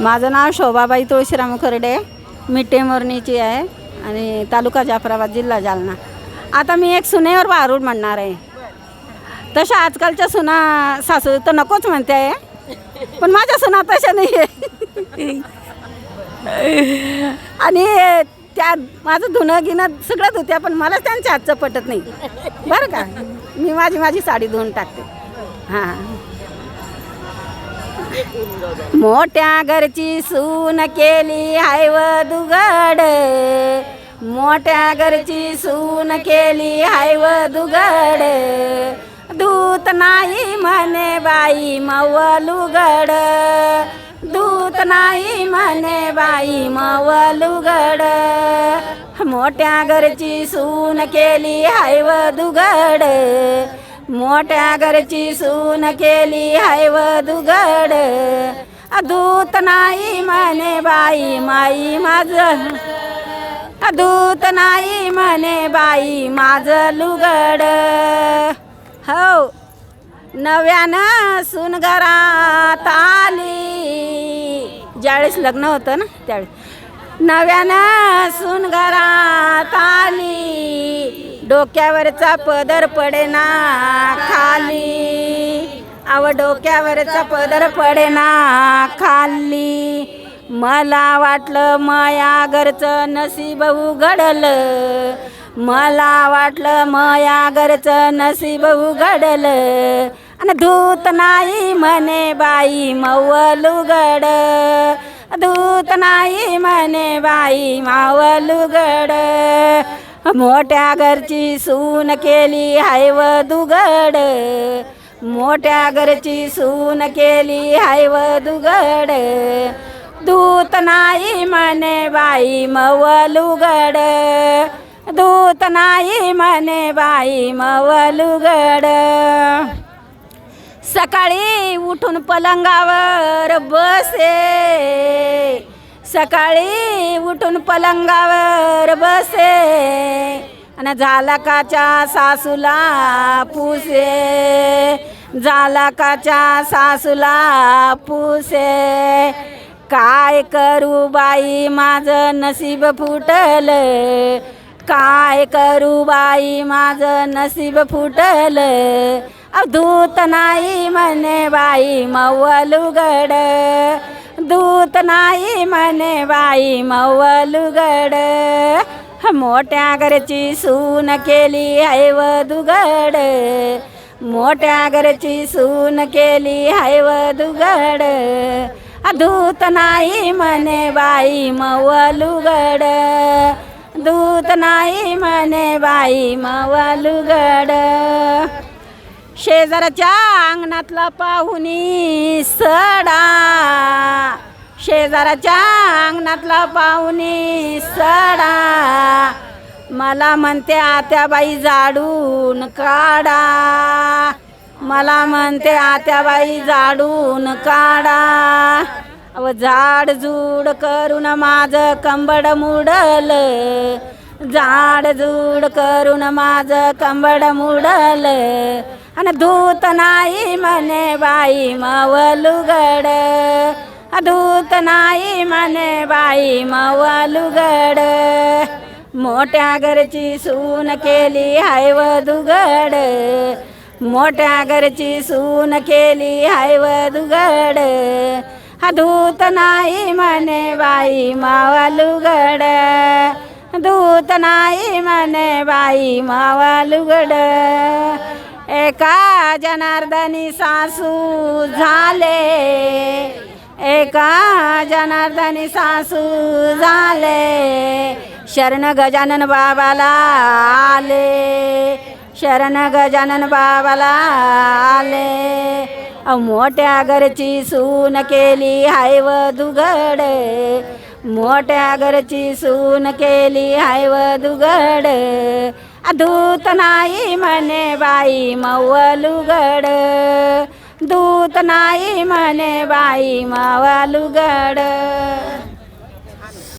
माझं नाव शोभाबाई तुळशीराम खर्डे मी टेमोर्नीची आहे आणि तालुका जाफराबाद जिल्हा जालना. आता मी एक सुनेवर वारूड म्हणणार आहे. तशा आजकालच्या सुना सासू तर नकोच म्हणते. आहे पण माझ्या सुना तशा नाही आहे आणि त्या माझं धुणं गिणं सगळं धुत्या पण मला त्यांच्या हातचं पटत नाही. बरं का? मी माझी माझी साडी धुवून टाकते. हां. मोठ्या घरची सून केली हाय व दुगड. मोठ्या घरची सून केली हाय व दुगड. दूत नाही म्हणे बाई मवलुगड दूत नाही म्हणे बाई मवलुगड मोठ्या घरची सून केली हाय व दुगड. मोठ्या घरची सून केली आहे व दुगड. अदूत नाही म्हणे बाई माई माझ. दूत नाही म्हणे बाई माझ लुगड. हो. नव्यानं सून घरात आली. ज्यावेळेस लग्न होतं ना त्यावेळेस. नव्यानं सून घरात आली. डोक्यावरचा पदर पडेना खाली. आव डोक्यावरचा पदर पडेना खाली. मला वाटलं माया घरचं नसीब उघडलं. मला वाटलं माया घरचं नसीब उघडलं. आणि धूत नाही म्हणे बाई मवलुगड धूत नाही म्हणे बाई मावलुगड मोठ्या घरची सून केली हाय व दुगड. मोठ्या घरची सून केली हाय व दुगड. दूत नाही म्हणे बाई मवलुगड दूत नाही म्हणे बाई मवलुगड सकाळी उठून पलंगावर बसे. सकाळी उठून पलंगावर बसे आणि झालाकाच्या सासूला पुसे. झालाकाच्या सासूला पुसे. काय करू बाई माझं नसीब फुटलं. काय करू बाई माझं नसीब फुटलं. दूत नाही म्हणे बाई मवलुगड दूत नाही म्हणे बाई मवलुगड. मोठ्या घरची सून केली हाय व दुगड. मोठ्या घरची सून केली हाय व दुगड. दूत नाही म्हणे बाई मवलुगड. दूत नाही म्हणे बाई मवलुगड. शेजाराच्या अंगणातला पाहुणी सडा. शेजाराच्या अंगणातला पाहुणी सडा. मला म्हणते आत्याबाई जाडून काढा. मला म्हणते आत्याबाई जाडून काढा. अव झाडझूड करून माझं कंबड मुडल. झाडझूड करून माझं कंबड मुडल. आणि धूत नाही म्हणे बाई मवलुगड. धूत नाही म्हणे बाई मवलुगड. मोठ्या घरची सून केली हाय व दुगड. मोठ्या घरची सून केली हाय व दुगड. धूत नाही म्हणे बाई मावालुगड. दूत नाही म्हणे बाई मावालुगड. एका जनार्दनी सासू झाले. एका जनार्दनी सासू झाले. शरण गजानन बाबाला आले. शरण गजानन बाबाला आले. मोठ्या घरची सून केली हाय व दुगड. मोठ्या घरची सून केली हाय व दुगड. दूत नाही म्हणे बाई मवलुगड. दूत नाही म्हणे बाई मावालुगड.